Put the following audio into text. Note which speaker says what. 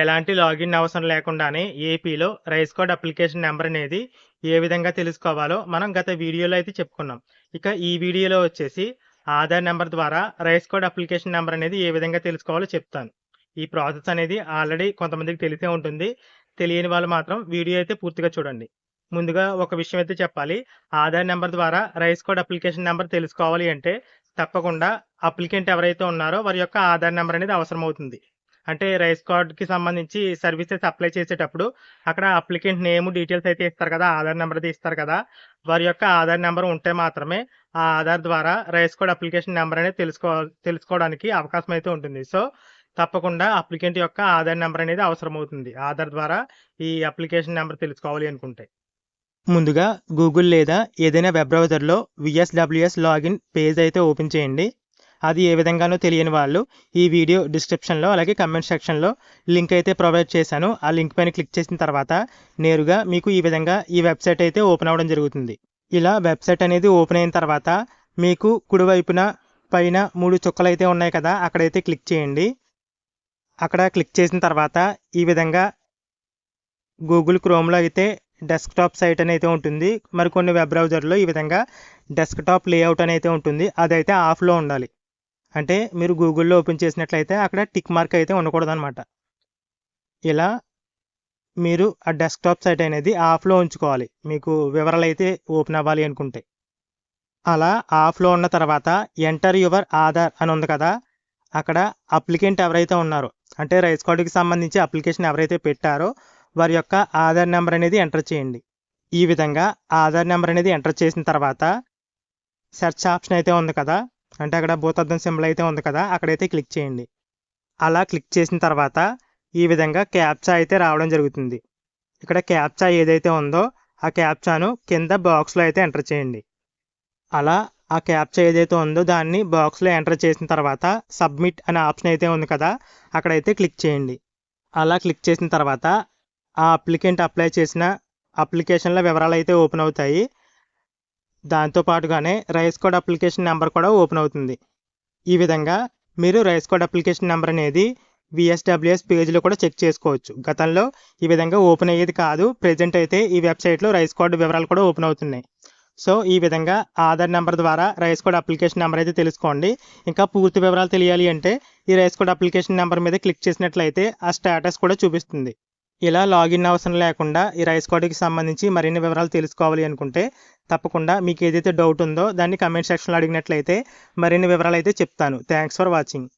Speaker 1: ఎలాంటి లాగిన్ అవసరం లేకుండానే ఏపీలో రైస్ కోడ్ అప్లికేషన్ నెంబర్ అనేది ఏ విధంగా తెలుసుకోవాలో మనం గత వీడియోలో అయితే చెప్పుకున్నాం. ఇక ఈ వీడియోలో వచ్చేసి ఆధార్ నెంబర్ ద్వారా రైస్ కోడ్ అప్లికేషన్ నెంబర్ అనేది ఏ విధంగా తెలుసుకోవాలో చెప్తాను. ఈ ప్రాసెస్ అనేది ఆల్రెడీ కొంతమందికి తెలిసే ఉంటుంది. తెలియని వాళ్ళు మాత్రం వీడియో అయితే పూర్తిగా చూడండి. ముందుగా ఒక విషయం అయితే చెప్పాలి. ఆధార్ నెంబర్ ద్వారా రైస్ కోడ్ అప్లికేషన్ నెంబర్ తెలుసుకోవాలి అంటే తప్పకుండా అప్లికెంట్ ఎవరైతే ఉన్నారో వారి యొక్క ఆధార్ నెంబర్ అనేది అవసరం అవుతుంది అంటే రైస్ కార్డ్కి సంబంధించి సర్వీసెస్ అప్లై చేసేటప్పుడు అక్కడ అప్లికెంట్ నేమ్ డీటెయిల్స్ అయితే ఇస్తారు కదా ఆధార్ నెంబర్ అయితే ఇస్తారు కదా వారి యొక్క ఆధార్ నెంబర్ ఉంటే మాత్రమే ఆ ఆధార్ ద్వారా రైస్ కార్డ్ అప్లికేషన్ నెంబర్ అనేది తెలుసుకో తెలుసుకోవడానికి అవకాశం అయితే ఉంటుంది. సో తప్పకుండా అప్లికెంట్ యొక్క ఆధార్ నెంబర్ అనేది అవసరం అవుతుంది ఆధార్ ద్వారా ఈ అప్లికేషన్ నెంబర్ తెలుసుకోవాలి అనుకుంటే. ముందుగా గూగుల్ లేదా ఏదైనా వెబ్ బ్రౌజర్లో విఎస్డబ్ల్యూఎస్ లాగిన్ పేజ్ అయితే ఓపెన్ చేయండి. అది ఏ విధంగానో తెలియని వాళ్ళు ఈ వీడియో డిస్క్రిప్షన్లో అలాగే కమెంట్ సెక్షన్లో లింక్ అయితే ప్రొవైడ్ చేశాను. ఆ లింక్ పైన క్లిక్ చేసిన తర్వాత నేరుగా మీకు ఈ విధంగా ఈ వెబ్సైట్ అయితే ఓపెన్ అవ్వడం జరుగుతుంది. ఇలా వెబ్సైట్ అనేది ఓపెన్ అయిన తర్వాత మీకు కుడివైపున పైన మూడు చుక్కలు అయితే ఉన్నాయి కదా అక్కడైతే క్లిక్ చేయండి. అక్కడ క్లిక్ చేసిన తర్వాత ఈ విధంగా గూగుల్ క్రోమ్లో అయితే డెస్క్టాప్ సైట్ అని అయితే ఉంటుంది. మరికొన్ని వెబ్ బ్రౌజర్లో ఈ విధంగా డెస్క్టాప్ లేఅవుట్ అని అయితే ఉంటుంది. అదైతే ఆఫ్లో ఉండాలి. అంటే మీరు గూగుల్లో ఓపెన్ చేసినట్లయితే అక్కడ టిక్ మార్క్ అయితే ఉండకూడదు అనమాట ఇలా మీరు ఆ డెస్క్టాప్ సైట్ అనేది ఆఫ్లో ఉంచుకోవాలి. మీకు వివరాలు అయితే ఓపెన్ అవ్వాలి అనుకుంటే. అలా ఆఫ్లో ఉన్న తర్వాత ఎంటర్ యువర్ ఆధార్ అని ఉంది కదా అక్కడ అప్లికెంట్ ఎవరైతే ఉన్నారో అంటే రైస్ కార్డుకి సంబంధించి అప్లికేషన్ ఎవరైతే పెట్టారో వారి యొక్క ఆధార్ నెంబర్ అనేది ఎంటర్ చేయండి. ఈ విధంగా ఆధార్ నెంబర్ అనేది ఎంటర్ చేసిన తర్వాత సెర్చ్ ఆప్షన్ అయితే ఉంది కదా అంటే అక్కడ భూతద్దం సింబల్ అయితే ఉంది కదా అక్కడైతే క్లిక్ చేయండి. అలా క్లిక్ చేసిన తర్వాత ఈ విధంగా క్యాప్చా అయితే రావడం జరుగుతుంది. ఇక్కడ క్యాప్చా ఏదైతే ఉందో ఆ క్యాప్చాను కింద బాక్స్లో అయితే ఎంటర్ చేయండి. అలా ఆ క్యాప్చా ఏదైతే ఉందో దాన్ని బాక్స్లో ఎంటర్ చేసిన తర్వాత సబ్మిట్ అనే ఆప్షన్ అయితే ఉంది కదా అక్కడైతే క్లిక్ చేయండి. అలా క్లిక్ చేసిన తర్వాత ఆ అప్లికెంట్ అప్లై చేసిన అప్లికేషన్ల వివరాలు అయితే ఓపెన్ అవుతాయి. దాంతో పాటుగానే రైస్ కోడ్ అప్లికేషన్ నెంబర్ కూడా ఓపెన్ అవుతుంది. ఈ విధంగా మీరు రైస్ కోడ్ అప్లికేషన్ నెంబర్ అనేది విఎస్డబ్ల్యూఎస్ పేజ్లో కూడా చెక్ చేసుకోవచ్చు. గతంలో ఈ విధంగా ఓపెన్ అయ్యేది కాదు ప్రజెంట్ అయితే ఈ వెబ్సైట్లో రైస్ కోడ్ వివరాలు కూడా ఓపెన్ అవుతున్నాయి. సో ఈ విధంగా ఆధార్ నెంబర్ ద్వారా రైస్ కోడ్ అప్లికేషన్ నెంబర్ అయితే తెలుసుకోండి. ఇంకా పూర్తి వివరాలు తెలియాలి అంటే ఈ రైస్ కోడ్ అప్లికేషన్ నెంబర్ మీద క్లిక్ చేసినట్లయితే ఆ స్టేటస్ కూడా చూపిస్తుంది. ఇలా లాగిన్ అవసరం లేకుండా ఈ రైస్ కోడ్కి సంబంధించి మరిన్ని వివరాలు తెలుసుకోవాలి అనుకుంటే తప్పకుండా మీకు ఏదైతే డౌట్ ఉందో దాన్ని కమెంట్ సెక్షన్లో అడిగినట్లయితే మరిన్ని వివరాలు అయితే చెప్తాను. Thanks for watching